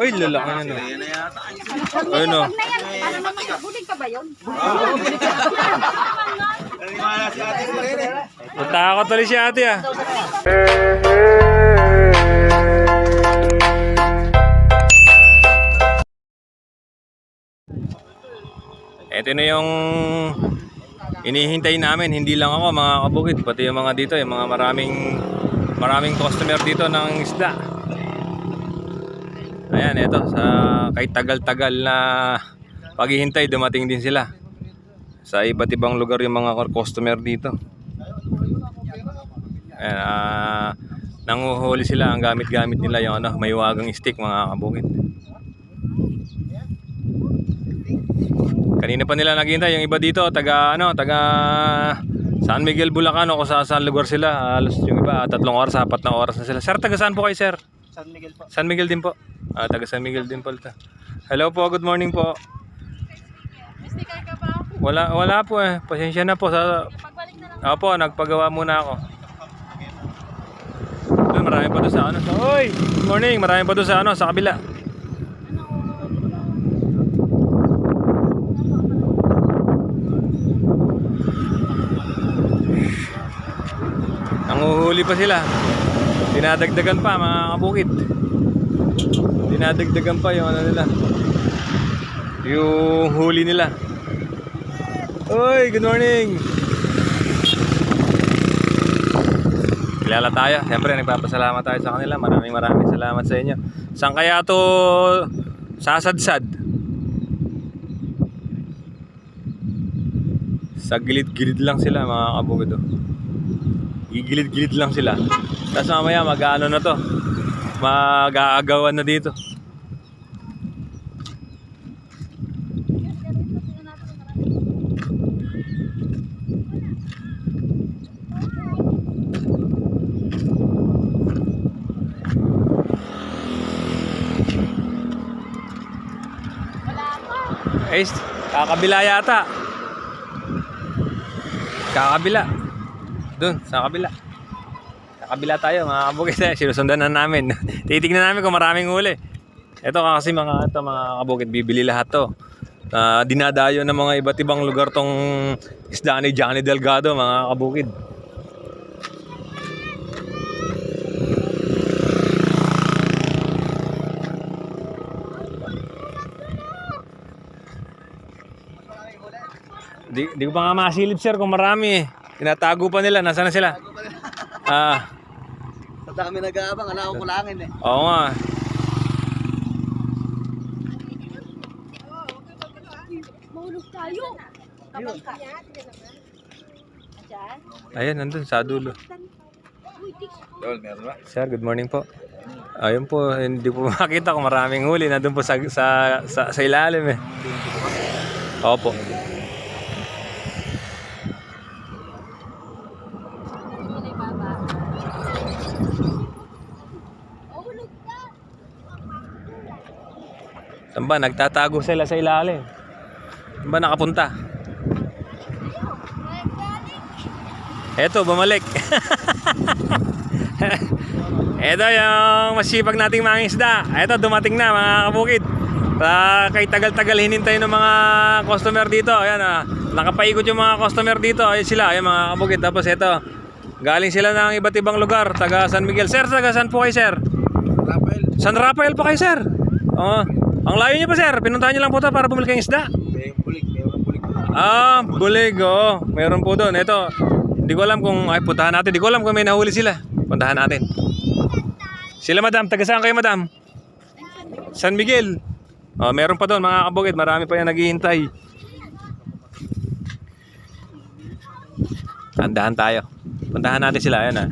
Uy, lalaki na no. Ayun no. Bulig pa ba yun? Natakot tuloy si ate ah. Ito na yung inihintay namin. Hindi lang ako mga kabukid. Pati yung mga dito. Yung mga maraming maraming customer dito ng isda. Ayan, ito. Sa, kahit tagal-tagal na paghihintay, dumating din sila. Sa iba't ibang lugar yung mga customer dito. Ayan, ah, nanguhuli sila ang gamit-gamit nila yung ano, may wagang stick mga kabukid. Kanina pa nila naghihintay yung iba dito, taga ano, taga San Miguel Bulacan o kung sa saan lugar sila. Halos yung iba, tatlong oras, apat na oras na sila. Sir, taga saan po kayo, sir? San Miguel po. San Miguel din po. Ah, taga San Miguel din po. ito. Hello po, good morning po. Wala, wala po eh. Pasensya na po sa... Opo, nagpagawa muna ako. Doon, marami pa doon sa ano. Oy! Good morning! Marami pa doon sa ano, sa kabila. Nanguhuli pa sila. Dinadagdagan pa mga kabukid. Dinadagdagan pa yung ano nila. Yung huli nila. Oy, good morning. Kilala tayo. Siyempre, nagpapasalamat tayo sa kanila. Maraming maraming salamat sa inyo. Saan kaya to sasadsad? Sa gilid-gilid lang sila mga kabukid. Oh. Gigilid-gilid lang sila. Tapos mamaya mag-ano na to. Mag-aagawan na dito. Eh, kakabila yata. Kakabila. Doon, sa kabila. Sa kabila tayo, mga kabukit. eh. Sinusundan na namin. Titignan namin kung maraming huli. Ito kasi mga ito, mga kabukit, bibili lahat to. Ah, dinadayo ng mga iba't ibang lugar tong isda ni Johnny Delgado, mga kabukid. Di, di ko pa nga masilip sir kung marami eh. Tinatago pa nila. Nasaan na sila? Ah, Sa dami nag-aabang, ala ko kulangin eh. oo nga. Mahulog tayo. Kapag ka. Ayan, nandun sa dulo. Sir, good morning po. Ayun po, hindi po makita kung maraming huli. Nandun po sa, sa, sa, sa ilalim eh. Opo. Kulay baba. Mahulog ka. Saan ba? Nagtatago sila sa ilalim. Saan ba nakapunta? Eto, bumalik. Eto yung masipag nating mga isda. Eto, dumating na mga kabukid. Uh, kay tagal-tagal hinintay ng mga customer dito. Ayan, ah. nakapaikot yung mga customer dito. Ayun sila, ayun mga kabukid. Tapos eto, galing sila ng iba't ibang lugar. Taga San Miguel. Sir, taga saan po kayo, sir? Rafael, San Rafael pa kayo, sir? Oo. Ang layo niyo pa, sir. Pinuntahan niyo lang po to para bumili kayong isda. may bulik, may bulik po. Ah, bulig, oo. Meron po doon. Ito, hindi ko alam kung, ay, puntahan natin. Hindi ko alam kung may nahuli sila. Puntahan natin. Sila, madam. Taga saan kayo, madam? San Miguel. Oh, meron pa doon, mga kabukid. Marami pa yan naghihintay. Tandahan tayo. Puntahan natin sila. Ayan, ah.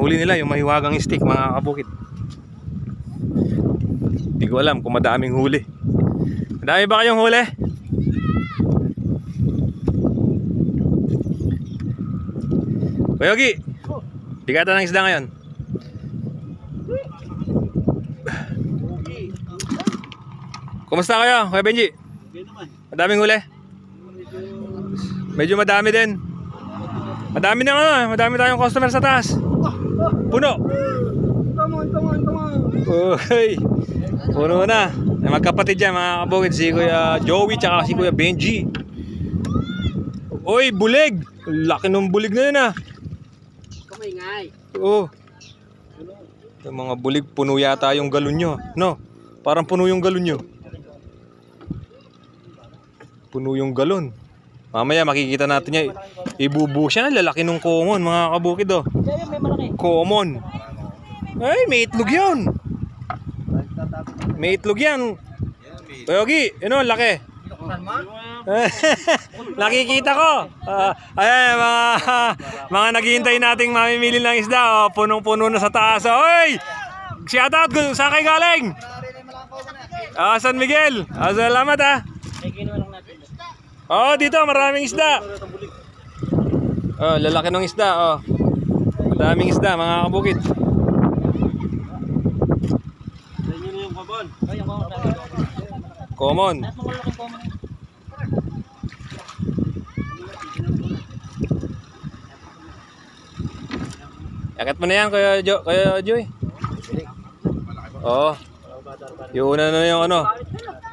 Panghuli nila yung mahiwagang stick, mga kabukid. Hindi ko alam kung madaming huli. Madami ba kayong huli? Kuya Yogi, bigatan ng isda ngayon. Kumusta kayo, Kuya Benji? Madaming huli? Medyo madami din. Madami na ano, madami tayong customer sa taas. Puno. Come on, come on, come on. Uy. Puno na. Magkapatid yan mga kabukid. Si Kuya Joey tsaka si Kuya Benji. Uy, bulig. Laki ng bulig na yun ah. Kamingay. Oo. Yung mga bulig, puno yata yung galon nyo. No? Parang puno yung galon nyo. Puno yung galon. Mamaya makikita natin niya. Ibubu siya. Lalaki ng common mga kabukid oh. Common. Ay, may itlog yun. May itlog yan. Toyogi, ano, laki. Nakikita ko. Ah, ayan, mga, mga naghihintay nating mamimili ng isda. Oh, punong-puno na sa taas. Oy! Shout out! Saan kayo galing? Ah, San Miguel. Ah, salamat ah. Oh, dito maraming isda. Oh, lalaki ng isda. Oh. Madaming isda, mga kabukid. Common. Yakit mo na yan, Kuya, jo, Kuya Joy. Oo. Yung una na yung ano,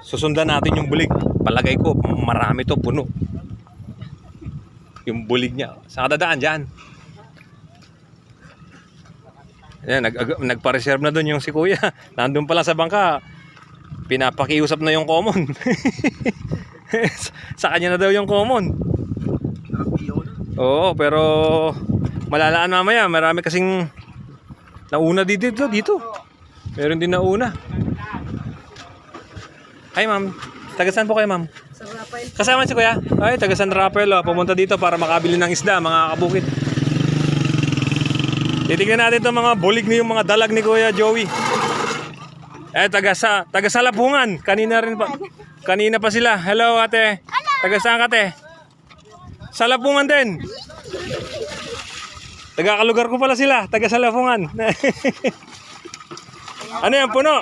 susundan natin yung bulig. Palagay ko, marami to, puno. Yung bulig niya. Saan ka dadaan dyan? Ayan, nag, ag- nagpa-reserve na doon yung si Kuya. Nandun pala sa bangka. Pinapakiusap na yung common. sa kanya na daw yung common. Oo, pero malalaan mamaya. Marami kasing nauna dito, dito. Meron din nauna. Hi, ma'am. Taga saan po kayo, ma'am? Kasama si Kuya? Ay, taga San Rafael. Oh. Pumunta dito para makabili ng isda, mga kabukit. Titignan natin itong mga bulig ni yung mga dalag ni Kuya Joey. Eh, taga sa taga Salapungan. Kanina rin pa. Kanina pa sila. Hello, ate. Taga saan ka, te? Salapungan din. Taga kalugar ko pala sila. Taga Salapungan. ano yan, puno?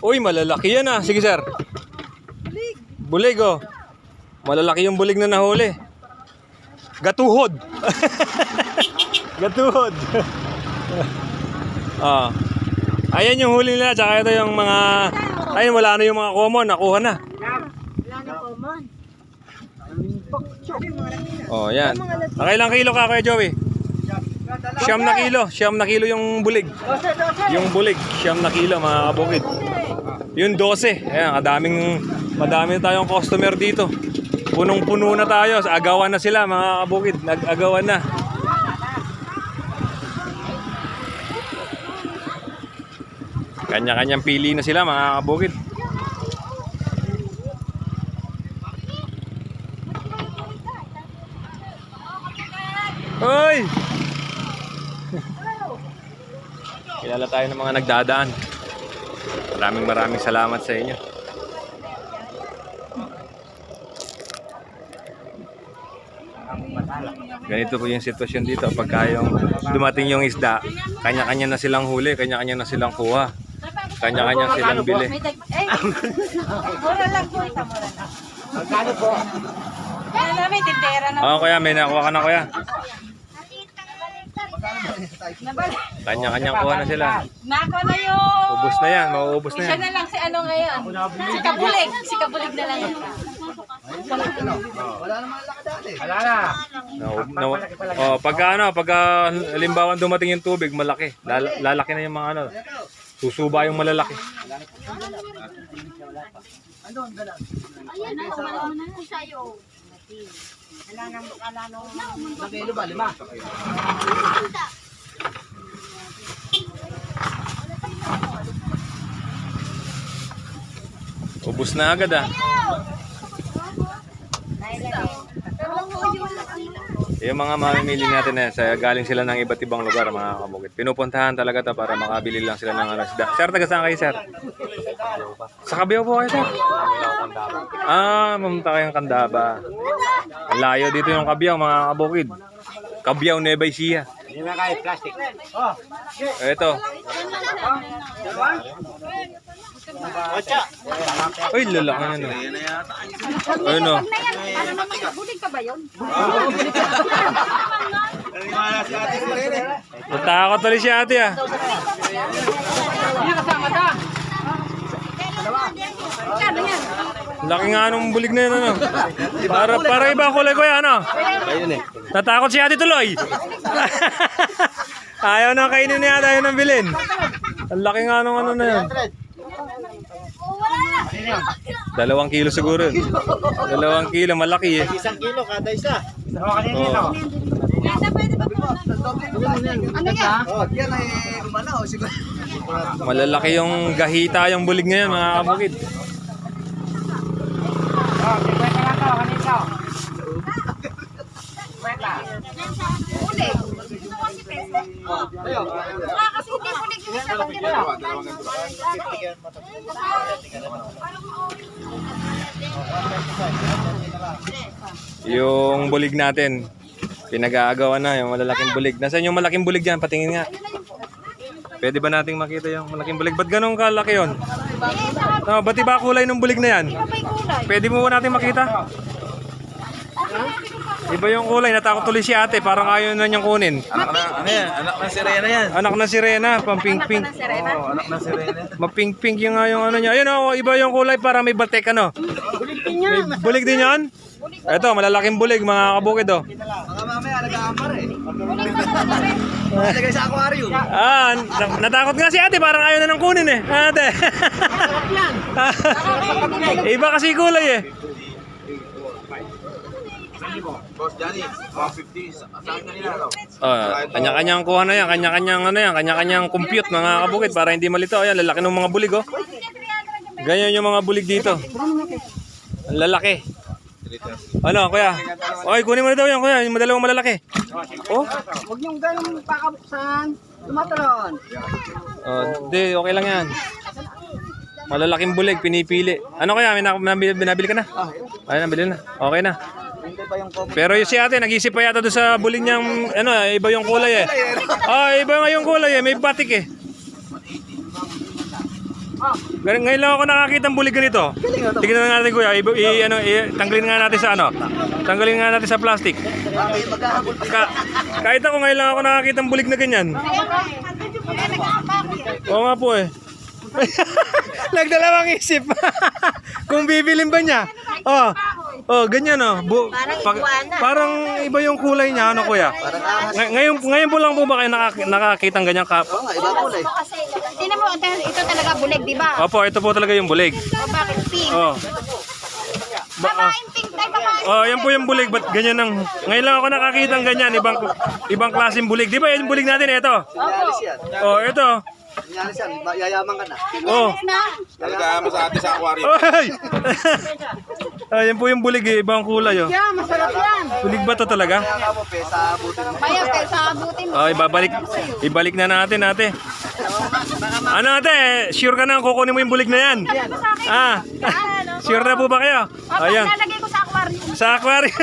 Uy, malalaki yan ah. Sige, sir. Bulig, oh. Malalaki yung bulig na nahuli. Gatuhod. Gatuhod. ah. Ayan yung huli nila, tsaka ito yung mga... Ayun, wala na yung mga common, nakuha na. Wala na common. Oh, yan. Nakailang kilo ka, Kuya Joey? Siyam na kilo. Siyam na kilo yung bulig. Yung bulig, siyam na kilo, mga kabukid. Yung 12. Ayan, kadaming... Madami tayong customer dito. Punong-puno na tayo. Agawan na sila, mga kabukid. Nag-agawan na. Kanya-kanyang pili na sila, mga kabukid. Hoy! Kilala tayo ng mga nagdadaan. Maraming maraming salamat sa inyo. Ganito po yung sitwasyon dito. Pagka yung dumating yung isda, kanya-kanya na silang huli, kanya-kanya na silang kuha. Kanya-kanya silang bili. Mura lang po ito, mura lang. Magkano po? Ano namin, tindera na. Oo, kuya, may nakuha ka na kuya. Kanya-kanyang kuha na sila. Nako na yun. Ubus na yan, mauubos na Siya yan. na lang si ano ngayon. Si Kabulig. Si Kabulig na lang yan. Wala naman laki dati. Na, na, oh, pagka ano, pagka halimbawa dumating yung tubig, malaki. Lala- lalaki na yung mga ano. Susuba yung malalaki. Ayan na, wala mo na lang sa'yo. Ilang kilo ba? Lima? Ubus na agad ah. Yung mga mamimili natin eh, sa, galing sila ng iba't ibang lugar mga kabukit. Pinupuntahan talaga to para makabili lang sila ng ano. Sir, taga saan kayo, sir? Sa Kabiyaw po kayo, sir? Ah, mamunta kayong Kandaba. Layo dito yung Kabiyaw, mga kabukid. Kabiyaw, Nueva Ecija. Hindi na kaya plastic. Ito. Uy, lalaki na. no. Ayun o. Bulig ka ba yun? Natakot tuloy si ate ah. Kano yan? Laki nga nung bulig na yun ano. Para, para iba ang kulay ko yan ano. Ayun eh. Natakot si ate tuloy. ayaw na kainin niya, ayaw nang bilhin. Ang laki nga nung ano na yun. Dalawang kilo siguro. yun. Dalawang kilo, malaki eh. Isang kilo kada isa. Ay umano. Siguro. Malalaki yung gahita yung bulig ngayon mga kabukid. Kasi hindi bulig yung isa lang. Yung bulig natin. Pinag-aagawan na yung malalaking bulig. Nasaan yung malaking bulig dyan? Patingin nga. Pwede ba nating makita yung malaking bulig? Ba't ganun kalaki yun? No, ba't iba kulay ng bulig na yan? Pwede mo ba natin makita? Iba yung kulay, natakot tuloy si ate, parang ayaw na niyang kunin. Anak na, ano yan? Anak ng sirena yan. Anak na sirena. Serena. Oh, anak ng sirena. Mapink-pink yung nga yung ano niya. Ayun oh, iba yung kulay para may batek ano. May bulig din yan? Ito, malalaking bulig mga kabukid oh. Mga mamaya nag-aambar eh. Lagay sa aquarium. Ah, na- natakot nga si ate, parang ayaw na nang kunin eh. Ate. iba kasi kulay eh. Boss Johnny, 150. Sa akin no? Oh, kanya-kanyang kuha na yan, kanya-kanyang ano yan, kanya-kanyang compute mga kabukid para hindi malito. Ayan, lalaki ng mga bulig oh. Ganyan yung mga bulig dito. Ang lalaki. Ano, kuya? Oy, kunin mo na daw yan, kuya. Yung dalawang malalaki. Oh, Huwag niyong ganun pakabuksan. Tumatalon. oh di, okay lang yan. Malalaking bulig, pinipili. Ano kaya, may na- nabili, binabili ka na? Ay, nabili na. Okay na. Pa yung comment. Pero yung si ate, nag-isip pa yata doon sa bulig niyang, ano, iba yung kulay eh. Ah, iba nga yung kulay eh, may batik eh. Ganun, ngayon lang ako nakakita ng bulig ganito. Tingnan na natin kuya, i, i- ano, i, tanggalin nga natin sa ano. Tanggalin nga natin sa plastic. Ka, kahit ako ngayon lang ako nakakita ng bulig na ganyan. Oo nga po eh. Nagdalawang isip. Kung bibilin ba niya. Oh. Oh, ganyan oh. Bu- pag- parang iba yung kulay niya, ano kuya? Ngay- ngayon, ngayon po lang po ba kayo nakak- nakakita ng ganyan ka? Oo nga, iba kulay. Tingnan mo, ito talaga bulig, di ba? Opo, ito po talaga yung bulig. O bakit pink? Oh. Ba- ah. Babaeng pink tayo, babaeng. Oh, yan po yung bulig. Ba't ganyan ang... Ngayon lang ako nakakita ng ganyan. Ibang, ibang klaseng bulig. Di ba yung bulig natin? Ito. Sinyalis yan. Oh, ito. Yan. Ba- Yayaman ka na. Oh. Talaga mo sa ate sa aquarium. Oy! Ayan po yung bulig eh. Ibang kulay oh. Yeah, masarap yan. Bulig ba to talaga? Kaya po, pesa abutin mo. Kaya pesa abutin mo. Oh, ibabalik. Ibalik na natin ate. Ano ate? Sure ka na kukunin mo yung bulig na yan? Ah. Sure na po ba kayo? Ayan. Lalagay ko sa aquarium. Sa aquarium.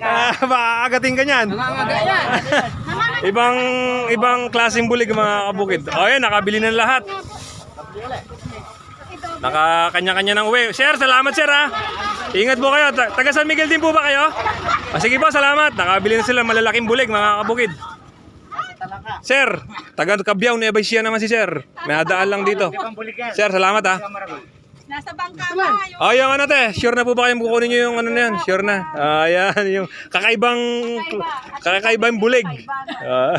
Ah, baka agatin ka niyan. Ibang ibang klaseng bulig mga kabukid. O yan, nakabili na lahat. Nakakanya-kanya ng uwi. Sir, salamat sir ha. Ingat po kayo. Ta- Taga San Miguel din po ba kayo? O, sige po, salamat. Nakabili na sila malalaking bulig mga kabukid. Sir, taga Kabyaw, Nueva Ecija naman si sir. May hadaan lang dito. Sir, salamat ha. Nasa bangka ba? Yung Oh, yung ano te, sure na po ba kayong kukunin nyo yung ano na yan? Sure na. Ah, yan, yung kakaibang, kakaibang bulig. Ah.